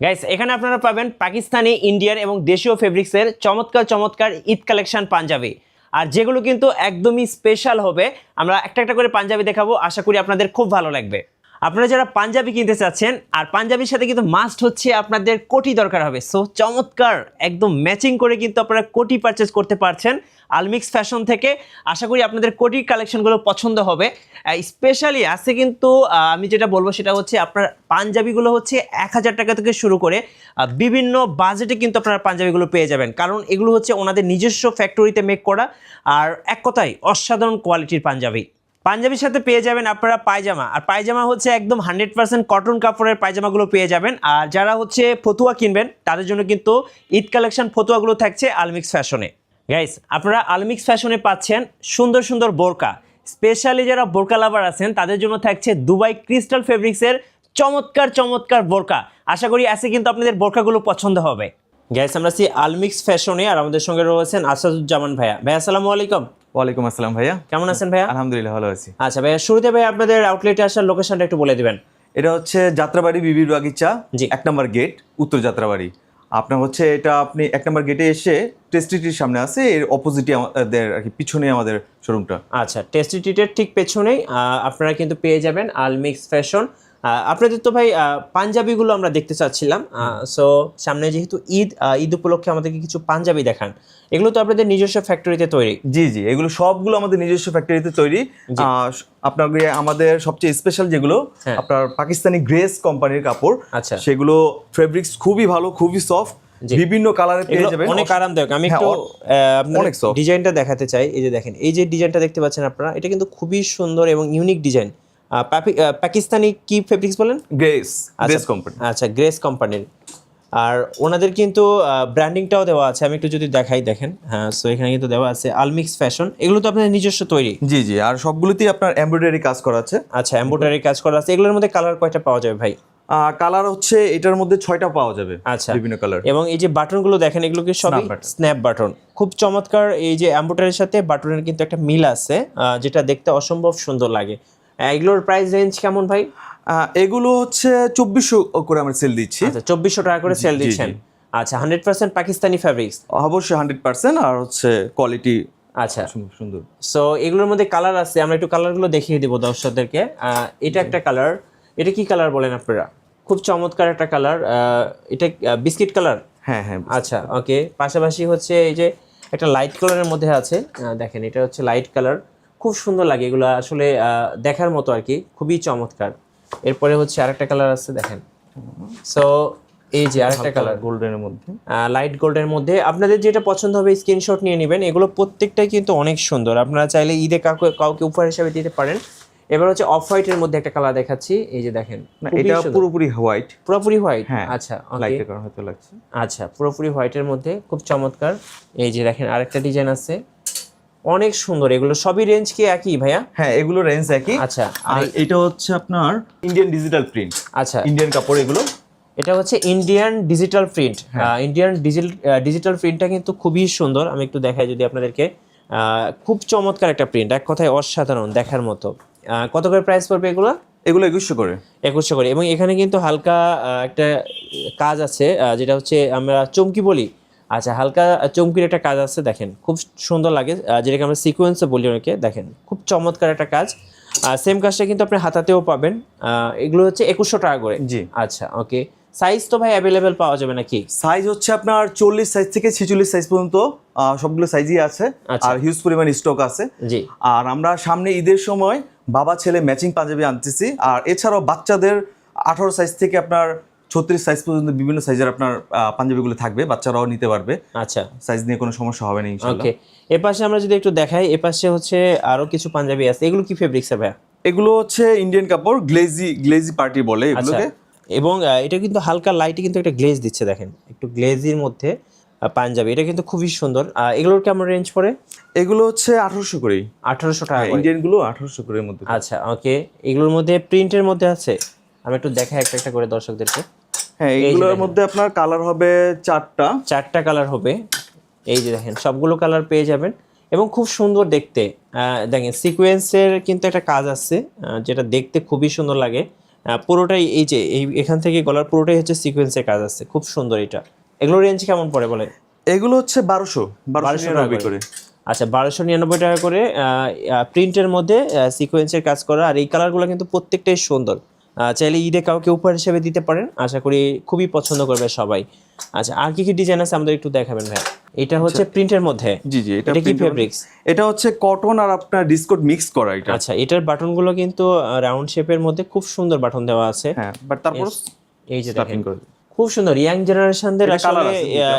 Guys এখানে আপনারা পাবেন পাকিস্তানি, ইন্ডিয়ান এবং দেশীয় ফেব্রিক্সের চমৎকার চমৎকার ঈদ কালেকশন পাঞ্জাবি। আর যেগুলো কিন্তু একদমই স্পেশাল হবে, আমরা একটা একটা করে পাঞ্জাবি দেখাবো, আশা করি আপনাদের খুব ভালো লাগবে। আপনারা যারা পাঞ্জাবি কিনতে চাচ্ছেন, আর পাঞ্জাবির সাথে কিন্তু মাস্ট হচ্ছে আপনাদের কোটি দরকার হবে। সো চমৎকার, একদম ম্যাচিং করে কিন্তু আপনারা কোটি পারচেস করতে পারছেন আলমিক্স ফ্যাশন থেকে। আশা করি আপনাদের কোটির কালেকশনগুলো পছন্দ হবে। স্পেশালি আছে কিন্তু আমি যেটা বলব সেটা হচ্ছে আপনার পাঞ্জাবিগুলো হচ্ছে এক হাজার টাকা থেকে শুরু করে বিভিন্ন বাজেটে কিন্তু আপনারা পাঞ্জাবিগুলো পেয়ে যাবেন। কারণ এগুলো হচ্ছে ওনাদের নিজস্ব ফ্যাক্টরিতে মেক করা, আর এক কথায় অসাধারণ কোয়ালিটির পাঞ্জাবি। পাঞ্জাবির সাথে পেয়ে যাবেন আপনারা পায়জামা। আর পায়জামা হচ্ছে একদম হান্ড্রেড পার্সেন্ট কটন কাপড়ের পায়জামাগুলো পেয়ে যাবেন। আর যারা হচ্ছে ফতুয়া কিনবেন, তাদের জন্য কিন্তু ঈদ কালেকশন ফতুয়াগুলো থাকছে আলমিক্স ফ্যাশনে। গাইস আপনারা আলমিক্স ফ্যাশনে পাচ্ছেন সুন্দর সুন্দর বোরকা। স্পেশালি যারা বোরকা লাভার আছেন, তাদের জন্য থাকছে দুবাই ক্রিস্টাল ফেব্রিক্সের চমৎকার চমৎকার বোরকা। আশা করি আজকে কিন্তু আপনাদের বোরকাগুলো পছন্দ হবে। গাইস আমরা আছি আলমিক্স ফ্যাশনে আর আমাদের সঙ্গে রয়েছেন আসাদুজ্জামান ভাইয়া। ভাইয়া আসসালামু আলাইকুম। ওয়ালাইকুম আসসালাম ভাইয়া। কেমন আছেন ভাইয়া? আলহামদুলিল্লাহ ভালো আছি। আচ্ছা ভাইয়া শুরুতে ভাই আপনাদের আউটলেটে আসার লোকেশনটা একটু বলে দিবেন। এটা হচ্ছে যাত্রাবাড়ি বিবির বাগিচা জি। এক নম্বর গেট উত্তর যাত্রাবাড়ি। আপনার হচ্ছে এটা আপনি এক নম্বর গেটে এসে টেস্টিটির সামনে আছে এর অপোজিটে আমাদের আর কি পিছনে আমাদের শোরুমটা আচ্ছা টেস্টি ট্রিটের ঠিক পেছনেই আপনারা কিন্তু পেয়ে যাবেন আলমিক্স ফ্যাশন আপনাদের তো ভাই আহ, পাঞ্জাবিগুলো আমরা দেখতে চাচ্ছিলাম। সো সামনে যেহেতু ঈদ ঈদ উপলক্ষে আমাদেরকে কিছু পাঞ্জাবি দেখান। এগুলো তো আপনাদের নিজস্ব ফ্যাক্টরিতে তৈরি। জি জি এগুলো সবগুলো আমাদের নিজস্ব ফ্যাক্টরিতে তৈরি। আপনার আমাদের সবচেয়ে স্পেশাল যেগুলো হ্যাঁ। আপনার পাকিস্তানি গ্রেস কোম্পানির কাপড় আচ্ছা। সেগুলো ফেব্রিক্স খুবই ভালো খুবই সফট। বিভিন্ন কালারে পেয়ে যাবেন। অনেক আরামদায়ক। আমি হ্যাঁ, একটু অনেক। ডিজাইনটা দেখাতে চাই। এই যে দেখেন এই যে ডিজাইনটা দেখতে পাচ্ছেন আপনারা এটা কিন্তু খুবই সুন্দর এবং ইউনিক ডিজাইন পাকিস্তানি কি ফেব্রিক্স বলেন? গ্রেস গ্রেস কোম্পানি আচ্ছা গ্রেস কোম্পানির আর ওনাদের কিন্তু ব্র্যান্ডিংটাও দেওয়া আছে আমি একটু যদি দেখাই দেখেন। হ্যাঁ সো এখানে কিন্তু দেওয়া আছে আলমিক্স ফ্যাশন এগুলো তো আপনাদের নিজস্ব তৈরি। জি জি আর সবগুলোতেই আপনার এমব্রয়ডারি কাজ করা আছে। আচ্ছা এম্ব্রয়ডারি কাজ করা আছে। এগুলোর মধ্যে কালার কয়টা পাওয়া যাবে ভাই? কালার হচ্ছে এটার মধ্যে ছয়টা পাওয়া যাবে আচ্ছা। বিভিন্ন কালার এবং এই যে বাটনগুলো দেখেন এগুলো কি সবই স্ন্যাপ বাটন খুব চমৎকার এই যে এম্ব্রয়ডারির সাথে বাটনের কিন্তু একটা মিল আছে যেটা দেখতে অসম্ভব সুন্দর লাগে। এগুলোর প্রাইস রেঞ্জ কেমন ভাই? এগুলো হচ্ছে চব্বিশশো করে আমরা সেল দিচ্ছি। আচ্ছা চব্বিশশো টাকা করে সেল দিচ্ছেন। আচ্ছা হান্ড্রেড পার্সেন্ট পাকিস্তানি ফ্যাব্রিক্স অবশ্যই হান্ড্রেড পার্সেন্ট আর হচ্ছে কোয়ালিটি আচ্ছা। সুন্দর। সো এগুলোর মধ্যে কালার আছে আমরা একটু কালারগুলো দেখিয়ে দেবো দর্শকদেরকে। এটা একটা কালার এটা কি কালার বলেন আপনারা? খুব চমৎকার একটা কালার এটা বিস্কিট কালার হ্যাঁ হ্যাঁ আচ্ছা ওকে পাশাপাশি হচ্ছে এই যে একটা লাইট কালারের মধ্যে আছে। দেখেন এটা হচ্ছে লাইট কালার খুব সুন্দর লাগে এগুলো আসলে দেখার মতো আর কি খুবই চমৎকার। এরপরে হচ্ছে আরেকটা কালার আছে দেখেন। সো এই যে আরেকটা কালার গোল্ডেনের মধ্যে। লাইট গোল্ডের মধ্যে। আপনাদের যেটা পছন্দ হবে স্ক্রিনশট নিয়ে নেবেন। এগুলো প্রত্যেকটাই কিন্তু অনেক সুন্দর। আপনারা চাইলে ঈদে কাউকে কাউকে উপহার হিসাবে দিতে পারেন। এবার হচ্ছে অফ হোয়াইটের মধ্যে একটা কালার দেখাচ্ছি। এই যে দেখেন এটা পুরোপুরি হোয়াইট পুরোপুরি হোয়াইট হ্যাঁ, আচ্ছা। লাইটের কারণে হয়তো লাগছে। আচ্ছা পুরোপুরি হোয়াইটের মধ্যে। খুব চমৎকার। এই যে দেখেন আরেকটা ডিজাইন আছে। অনেক সুন্দর। এগুলো সবই রেঞ্জ কি একই ভাইয়া? হ্যাঁ এগুলো রেঞ্জ একই। আচ্ছা। আর এটা হচ্ছে আপনার ইন্ডিয়ান ডিজিটাল প্রিন্ট আচ্ছা। ইন্ডিয়ান কাপড় এগুলো। এটা হচ্ছে Indian digital print Indian digital প্রিন্টটা কিন্তু খুবই সুন্দর। আমি একটু দেখাই যদি আপনাদেরকে। খুব চমৎকার একটা প্রিন্ট এক কথায় অসাধারণ দেখার মতো। কত করে প্রাইস পড়বে এগুলো? এগুলো একুশশো করে। একুশশো করে। এবং এখানে কিন্তু হালকা একটা কাজ আছে যেটা হচ্ছে আমরা চমকি বলি। আচ্ছা হালকা চমকির একটা কাজ আছে দেখেন খুব সুন্দর লাগে যেটাকে আমরা সিকোয়েন্সে বলি অনেকে দেখেন খুব চমৎকার একটা কাজ। সেম কাজটা কিন্তু আপনি হাতাতেও পাবেন এগুলো হচ্ছে একুশশো টাকা করে। জি। আচ্ছা ওকে সাইজ তো ভাই অ্যাভেলেবেল পাওয়া যাবে নাকি? সাইজ হচ্ছে আপনার চল্লিশ সাইজ থেকে ছেচল্লিশ সাইজ পর্যন্ত সবগুলো সাইজই আছে আচ্ছা। আর হিউজ পরিমাণ স্টক আছে। জি। আর আমরা সামনে ঈদের সময় বাবা ছেলে ম্যাচিং পাঞ্জাবি আনতেছি আর এছাড়াও বাচ্চাদের আঠারো সাইজ থেকে আপনার ছত্রিশ সাইজ পর্যন্ত বিভিন্ন সাইজের আপনার পাঞ্জাবিগুলো থাকবে বাচ্চারাও নিতে পারবে। আচ্ছা। সাইজ নিয়ে কোনো সমস্যা হবে না ওকে এ পাশে আমরা যদি একটু দেখাই এ পাশে হচ্ছে আরও কিছু পাঞ্জাবি আছে। এগুলো কি ফেব্রিক্স ভাইয়া? এগুলো হচ্ছে ইন্ডিয়ান কাপড় গ্লেজি গ্লেজি পার্টি বলে আচ্ছা। এগুলোকে এবং আহ, এটা কিন্তু হালকা লাইটে কিন্তু একটা গ্লেজ দিচ্ছে দেখেন। একটু গ্লেজির মধ্যে পাঞ্জাবি। এটা কিন্তু খুবই সুন্দর। এগুলোর কেমন রেঞ্জ পড়ে? এগুলো হচ্ছে আঠারোশো করেই। আঠারোশো টাকা করে। ইন্ডিয়ানগুলো আঠারোশো করে মধ্যে। আচ্ছা ওকে এগুলোর মধ্যে প্রিন্টের মধ্যে আছে? আমি একটু দেখাই একটা একটা করে দর্শকদেরকে। হ্যাঁ যে এগুলোর মধ্যে আপনার কালার হবে চারটা। চারটা কালার হবে। এই যে দেখেন সবগুলো কালার পেয়ে যাবেন। এবং খুব সুন্দর দেখতে। দেখেন সিকোয়েন্সের কিন্তু একটা কাজ আছে যেটা দেখতে খুবই সুন্দর লাগে। পুরোটাই এই যে এই এখান থেকে গলার পুরোটাই হচ্ছে সিকোয়েন্সের কাজ আছে। খুব সুন্দর এটা। এগুলো রেঞ্জ কেমন পড়ে বলে এগুলো হচ্ছে বারোশো বারোশো নিরানব্বই করে। আচ্ছা বারোশো নিরানব্বই টাকা করে প্রিন্টের মধ্যে সিকোয়েন্সের কাজ করা। আর এই কালারগুলো কিন্তু প্রত্যেকটাই সুন্দর। চাইলে ঈদে কাউকে উপহার হিসেবে দিতে পারেন। আশা করি খুবই পছন্দ করবে সবাই। আচ্ছা আর কি কি ডিজাইন আছে আমাদের একটু দেখাবেন ভাই? এটা হচ্ছে প্রিন্টের মধ্যে। জি জি এটা কি ফেব্রিক্স এটা হচ্ছে কটন আর আপনার ডিসকোট মিক্স করা এটা। আচ্ছা এটার বাটনগুলো কিন্তু রাউন্ড শেপের মধ্যে খুব সুন্দর বাটন দেওয়া আছে। হ্যাঁ বাট তারপর এই যে দেখেন খুব সুন্দর। ইয়াং জেনারেশনদের আসলে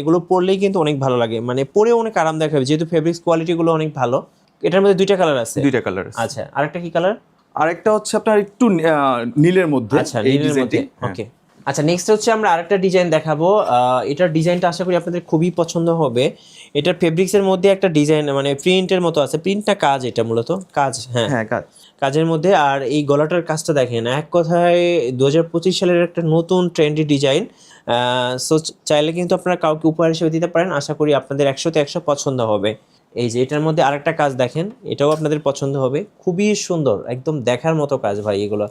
এগুলো পরলেই কিন্তু অনেক ভালো লাগে। মানে পরে অনেক আরামদায়ক হবে যেহেতু ফেব্রিক্স কোয়ালিটি গুলো অনেক ভালো। এটার মধ্যে দুইটা কালার আছে? দুইটা কালার আচ্ছা আরেকটা কি কালার আরেকটা হচ্ছে আপনার একটু নীলের মধ্যে আচ্ছা এই নীলের ডিজাইনটি মধ্যে ওকে আচ্ছা নেক্সট হচ্ছে আমরা আরেকটা ডিজাইন দেখাবো। এটার ডিজাইনটা আশা করি আপনাদের খুবই পছন্দ হবে। এটার ফেব্রিক্সের মধ্যে একটা ডিজাইন মানে প্রিন্টের মতো আছে। প্রিন্টটা কাজ এটা মূলত? কাজ হ্যাঁ। হ্যাঁ কাজ। কাজের মধ্যে আর এই গলাটার কাজটা দেখেন এক কথায় দু হাজার পঁচিশ সালের একটা নতুন ট্রেন্ডি ডিজাইন সো চাইলে কিন্তু আপনারা কাউকে উপহার হিসেবে দিতে পারেন। আশা করি আপনাদের একশোতে একশো পছন্দ হবে। এই যে এটার মধ্যে আরেকটা কাজ দেখেন এটাও আপনাদের পছন্দ হবে। খুবই সুন্দর একদম দেখার মতো কাজ ভাই এগুলো।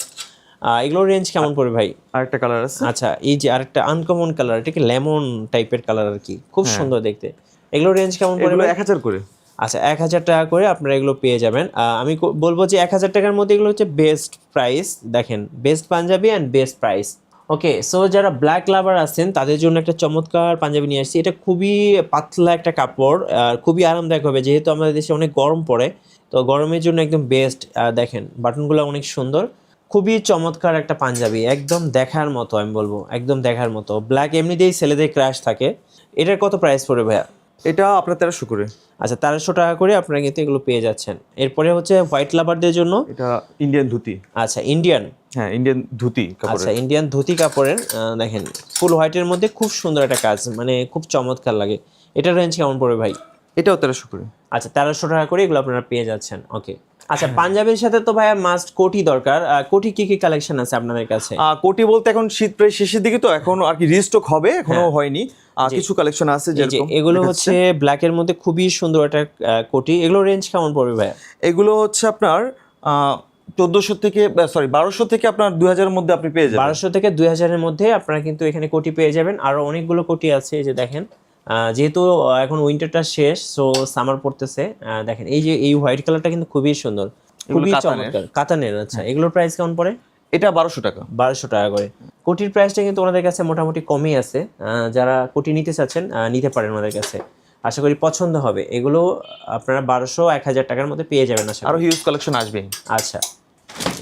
এগুলোর রেঞ্জ কেমন পড়বে ভাই? আরেকটা কালার আছে। আচ্ছা এই যে আরেকটা আনকমন কালার এটা কি লেমন টাইপের কালার আর কি? খুব সুন্দর দেখতে। এগুলোর রেঞ্জ কেমন পড়বে এক হাজার করে। আচ্ছা এক হাজার টাকা করে আপনারা এগুলো পেয়ে যাবেন। আমি বলব যে এক হাজার টাকার মধ্যে এগুলো হচ্ছে বেস্ট প্রাইস দেখেন best Punjabi and best price okay so যারা ব্ল্যাক লাভার আছেন, তাদের জন্য একটা চমৎকার পাঞ্জাবি নিয়ে আসছি। এটা খুবই পাতলা একটা কাপড়, আর খুবই আরামদায়ক হবে, যেহেতু আমাদের দেশে অনেক গরম পড়ে। তো গরমের জন্য একদম বেস্ট দেখেন বাটনগুলো অনেক সুন্দর। খুবই চমৎকার একটা পাঞ্জাবি, একদম দেখার মতো, আমি বলব, একদম দেখার মতো। ব্ল্যাক এমনিতেই ছেলেদের ক্র্যাশ থাকে। এটার কত প্রাইস পড়বে ভাইয়া? এটা আপনার তেরোশো করে। আচ্ছা তেরোশো টাকা করে আপনারা কিন্তু এগুলো পেয়ে যাচ্ছেন। এরপরে হচ্ছে হোয়াইট লাভারদের জন্য? এটা ইন্ডিয়ান ধুতি। আচ্ছা ইন্ডিয়ান হ্যাঁ ইন্ডিয়ান ধুতি আচ্ছা ইন্ডিয়ান ধুতি কাপড়ের দেখেন ফুল হোয়াইটের মধ্যে খুব সুন্দর একটা কাজ মানে খুব চমৎকার লাগে। এটার রেঞ্জ কেমন পড়বে ভাই? এটাও তেরোশো করে। আচ্ছা তেরোশো টাকা করে এগুলো আপনারা পেয়ে যাচ্ছেন। ওকে আচ্ছা পাঞ্জাবের সাথে তো ভাইয়া মাস্ট কোটি দরকার। কোটি কি কি কালেকশন আছে আপনাদের কাছে? কোটি বলতে এখন শীত প্রায় শেষের দিকে তো এখন আর কি রিস্টক হবে এখনও হয়নি। কিছু কালেকশন আছে হ্যাঁ। যে যেরকম। এগুলো হচ্ছে ব্ল্যাকের মধ্যে খুবই সুন্দর একটা কোটি। এগুলো রেঞ্জ কেমন পড়বে ভাইয়া? এগুলো হচ্ছে আপনার চোদ্দোশো থেকে সরি বারোশো থেকে আপনার দুই হাজারের মধ্যে আপনি পেয়ে যাবেন। বারোশো থেকে দুই হাজারের মধ্যে আপনারা কিন্তু এখানে কোটি পেয়ে যাবেন। আরও অনেকগুলো কোটি আছে এই যে দেখেন। যেহেতু এখন উইন্টারটা শেষ সো সামার পড়তেছে। দেখেন এই যে এই হোয়াইট কালারটা কিন্তু খুবই সুন্দর। খুবই চমৎকার। কাতানের আচ্ছা। এগুলোর প্রাইস কেমন পড়ে? এটা বারোশো টাকা। বারোশো টাকা করে। কোটির প্রাইসটা কিন্তু ওনাদের কাছে মোটামুটি কমই আছে। যারা কোটি নিতে চাচ্ছেন নিতে পারেন ওনাদের কাছে। আশা করি পছন্দ হবে। এগুলো আপনারা বারোশো এক হাজার টাকার মধ্যে পেয়ে যাবেন আশা করি। আরও হিউজ কালেকশন আসবে আচ্ছা।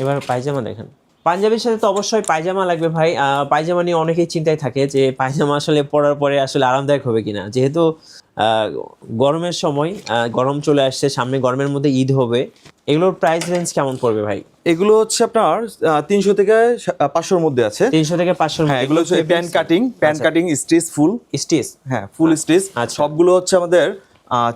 এবার পায়জামা দেখেন। পাঞ্জাবির সাথে তো অবশ্যই পায়জামা লাগবে ভাই। আহ, পায়জামা নিয়ে অনেকেই চিন্তায় থাকে যে পায়জামা আসলে পরার পরে আসলে আরামদায়ক হবে কিনা। যেহেতু গরমের সময় গরম চলে আসছে সামনে গরমের মধ্যে ঈদ হবে। এগুলোর প্রাইস রেঞ্জ কেমন পড়বে ভাই? এগুলো হচ্ছে আপনার তিনশো থেকে পাঁচশোর মধ্যে আছে। তিনশো থেকে পাঁচশোর হ্যাঁ এগুলো হচ্ছে pan cutting pan cutting stitch full. Stitch? হ্যাঁ ফুল স্টিচ। আচ্ছা। সবগুলো হচ্ছে আমাদের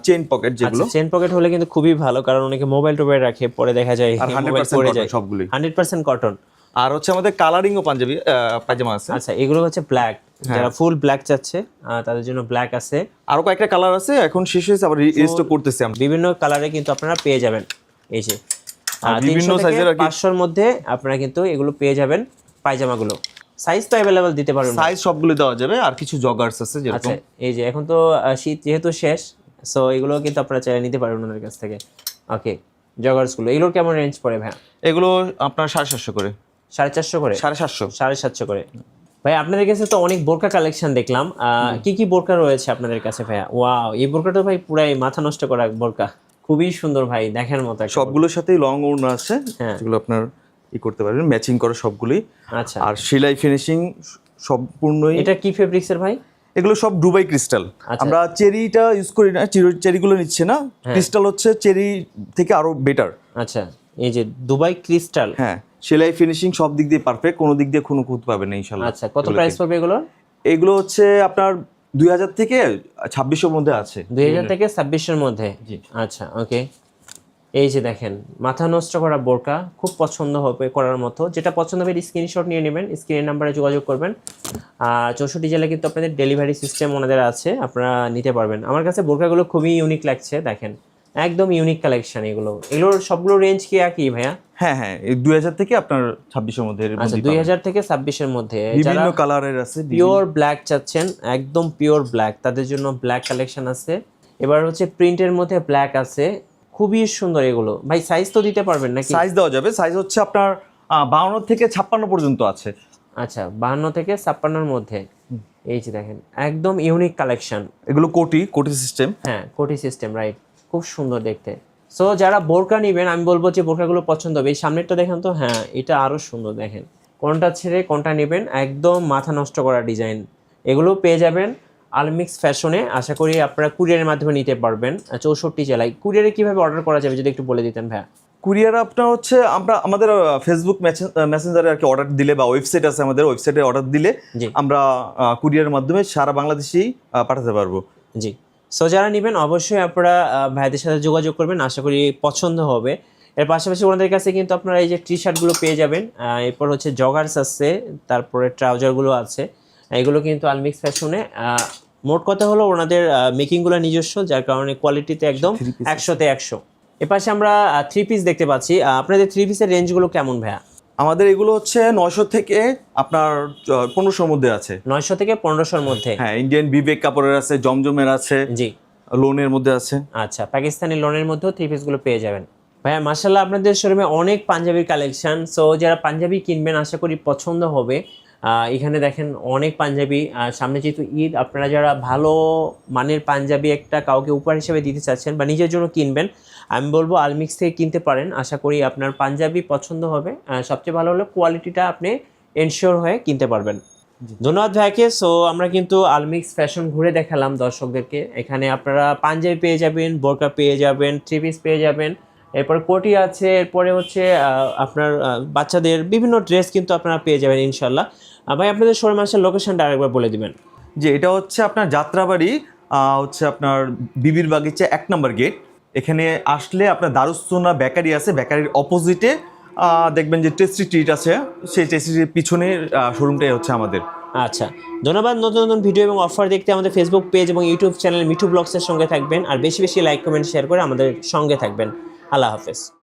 চেন পকেট যেগুলো। চেন পকেট হলে কিন্তু খুবই ভালো কারণ অনেকে মোবাইল টোবাইল রাখে পরে দেখা যায় আর হান্ড্রেড মোবাইল পড়ে যায়। সবগুলি হান্ড্রেড পার্সেন্ট কটন আর হচ্ছে আমাদের কালারিং ও পাঞ্জাবি আহ, পায়জামা আছে। আচ্ছা এগুলো হচ্ছে ব্ল্যাক। যারা ফুল ব্ল্যাক চাচ্ছে তাদের জন্য ব্ল্যাক আছে। আরও কয়েকটা কালার আছে এখন শেষ হয়েছে আবার রিস্টক করতেছি আমরা। বিভিন্ন কালারে কিন্তু আপনারা পেয়ে যাবেন। এই যে বিভিন্ন size-এর আর কি- পাঁচশোর মধ্যে আপনারা কিন্তু এগুলো পেয়ে যাবেন পায়জামাগুলো। সাইজ তো অ্যাভেলেবেল দিতে পারবেন সাইজ সবগুলো দেওয়া যাবে আর কিছু জগার্স আছে যেরকম। আচ্ছা এই যে এখন তো শীত যেহেতু শেষ সো এগুলো কিন্তু আপনারা চাইলে নিতে পারবেন ওনাদের কাছ থেকে। ওকে জগার্সগুলো এগুলোর কেমন রেঞ্জ পড়ে ভাই এগুলো আপনার সাড়ে সাতশো করে। সাড়ে চারশো করে? সাড়ে সাতশো। সাড়ে সাতশো করে। ভাই আপনাদের কাছে তো অনেক বোরকা কালেকশন দেখলাম। কি কি বোরকা রয়েছে আপনাদের কাছে ভাইয়া? ওয়াও এই বোরকাটা ভাই পুরাই মাথা নষ্ট করা বোরকা। খুবই সুন্দর ভাই দেখার মতো সবগুলোর সাথেই লং ওড়না আছে হ্যাঁ। যেগুলো আপনার ই করতে পারবেন ম্যাচিং করে সবগুলোই। আচ্ছা। আর সেলাই ফিনিশিং সম্পূর্ণই এটা কি ফেব্রিক্সের ভাই? এগুলো সব ক্রিস্টাল আচ্ছা। আমরা চেরিটা ইউজ করি না চেরিগুলো নিচ্ছে না। হ্যাঁ। ক্রিস্টাল হচ্ছে চেরি থেকে আরও বেটার আচ্ছা। এই যে দুবাই ক্রিস্টাল। হ্যাঁ সেলাই ফিনিশিং সব দিক দিয়ে পারফেক্ট কোনো দিক দিয়ে কোনো খুঁত পাবেন না ইনশাল্লাহ আচ্ছা কত প্রাইস পড়বে এগুলো এগুলো হচ্ছে আপনার দুই হাজার থেকে ছাব্বিশের মধ্যে আছে। দুই হাজার থেকে ছাব্বিশের মধ্যে? আচ্ছা ওকে। এই যে দেখেন মাথা নষ্ট করা বোরকা খুব পছন্দ হবে করার মতো। যেটা পছন্দ হবে স্ক্রিনশট নিয়ে নেবেন স্ক্রিনের নাম্বারে যোগাযোগ করবেন। আর চৌষট্টি জেলায় কিন্তু আপনাদের ডেলিভারি সিস্টেম ওনাদের আছে আপনারা নিতে পারবেন। আমার কাছে বোরকাগুলো খুবই ইউনিক লাগছে দেখেন। একদম ইউনিক কালেকশন এগুলো। এগুলোর সবগুলো রেঞ্জ কি একই ভাইয়া? হ্যাঁ হ্যাঁ দুই হাজার থেকে আপনার ছাব্বিশের মধ্যে আচ্ছা দুই হাজার থেকে ছাব্বিশের মধ্যে। বিভিন্ন কালারের আছে পিওর ব্ল্যাক চাচ্ছেন একদম পিওর ব্ল্যাক তাদের জন্য ব্ল্যাক কালেকশন আছে। এবার হচ্ছে প্রিন্টের মধ্যে ব্ল্যাক আছে। খুবই সুন্দর এগুলো। ভাই সাইজ তো দিতে পারবেন নাকি? সাইজ দেওয়া যাবে। সাইজ হচ্ছে আপনার বাউন্ন থেকে ছাপ্পান্ন পর্যন্ত আছে। আচ্ছা বাহান্ন থেকে ছাপ্পান্নর মধ্যে। এই যে দেখেন একদম ইউনিক কালেকশন এগুলো কোটি কোটি সিস্টেম হ্যাঁ কোটি সিস্টেম রাইট খুব সুন্দর দেখতে। সো যারা বোরকা নেবেন আমি বলব যে বোরকাগুলো পছন্দ হবে। এই সামনেরটা দেখেন তো? হ্যাঁ এটা আরও সুন্দর দেখেন। কোনটা ছেড়ে কোনটা নেবেন একদম মাথা নষ্ট করা ডিজাইন। এগুলো পেয়ে যাবেন আলমিক্স ফ্যাশনে। আশা করি আপনারা কুরিয়ারের মাধ্যমে নিতে পারবেন। চৌষট্টি জেলায়। কুরিয়ারে কীভাবে অর্ডার করা যাবে যদি একটু বলে দিতেন ভাইয়া? কুরিয়ার আপনার হচ্ছে আমরা আমাদের ফেসবুক মেসেঞ্জারে আর কি অর্ডার দিলে বা ওয়েবসাইট আছে আমাদের ওয়েবসাইটে অর্ডার দিলে। আমরা কুরিয়ারের মাধ্যমে সারা বাংলাদেশেই পাঠাতে পারব। জি। সো যারা নেবেন অবশ্যই আপনারা ভাইদের সাথে যোগাযোগ করবেন আশা করি পছন্দ হবে। এর পাশাপাশি ওনাদের কাছে কিন্তু আপনারা এই যে টি শার্টগুলো পেয়ে যাবেন এরপর হচ্ছে জগার্স আছে তারপরে ট্রাউজারগুলো আছে এগুলো কিন্তু আলমিক্স ফ্যাশনে মোট কথা হলো ওনাদের মেকিংগুলো নিজস্ব যার কারণে কোয়ালিটিতে একদম একশোতে একশো। এপাশে আমরা থ্রি পিস দেখতে পাচ্ছি। আপনাদের থ্রি পিসের রেঞ্জগুলো কেমন ভাইয়া? আমাদের এগুলো হচ্ছে নয়শো থেকে আপনার পনেরোশোর মধ্যে আছে। নয়শো থেকে পনেরোশোর মধ্যে? হ্যাঁ ইন্ডিয়ান বিবেক কাপড়ের আছে জমজমের আছে জি। লোনের মধ্যে আছে। আচ্ছা পাকিস্তানি লোনের মধ্যেও থ্রি পিসগুলো পেয়ে যাবেন। ভাইয়া মাসাল্লাহ আপনাদের শোরুমে অনেক পাঞ্জাবির কালেকশন সো যারা পাঞ্জাবি কিনবেন আশা করি পছন্দ হবে। এখানে দেখেন অনেক পাঞ্জাবি সামনে যেহেতু ঈদ আপনারা যারা ভালো মানের পাঞ্জাবি একটা কাউকে উপহার হিসেবে দিতে চাচ্ছেন বা নিজের জন্য কিনবেন আমি বলব আলমিক্স থেকে কিনতে পারেন। আশা করি আপনার পাঞ্জাবি পছন্দ হবে। সবচেয়ে ভালো হলো কোয়ালিটিটা আপনি এনশিওর হয়ে কিনতে পারবেন। ধন্যবাদ ভাইকে। সো আমরা কিন্তু আলমিক্স ফ্যাশন ঘুরে দেখালাম দর্শকদেরকে। এখানে আপনারা পাঞ্জাবি পেয়ে যাবেন বোরকা পেয়ে যাবেন থ্রি পিস পেয়ে যাবেন। এরপর কোটি আছে এরপরে হচ্ছে আপনার বাচ্চাদের বিভিন্ন ড্রেস কিন্তু আপনারা পেয়ে যাবেন ইনশাল্লাহ ভাই আপনাদের শোরুম আসার লোকেশনটা আরেকবার বলে দিবেন। যে এটা হচ্ছে আপনার যাত্রাবাড়ি হচ্ছে আপনার বিবির বাগিচা এক নম্বর গেট এখানে আসলে আপনার দারুসোনা বেকারি আছে, বেকারির অপোজিটে দেখবেন যে টেস্টি ট্রিট আছে। সেই টেস্টি ট্রিটের পিছনে শোরুমটাই হচ্ছে আমাদের। আচ্ছা। ধন্যবাদ নতুন নতুন ভিডিও এবং অফার দেখতে আমাদের ফেসবুক পেজ এবং ইউটিউব চ্যানেল মিঠু ব্লগসের সঙ্গে থাকবেন। আর বেশি বেশি লাইক কমেন্ট শেয়ার করে আমাদের সঙ্গে থাকবেন। আল্লাহ হাফেজ।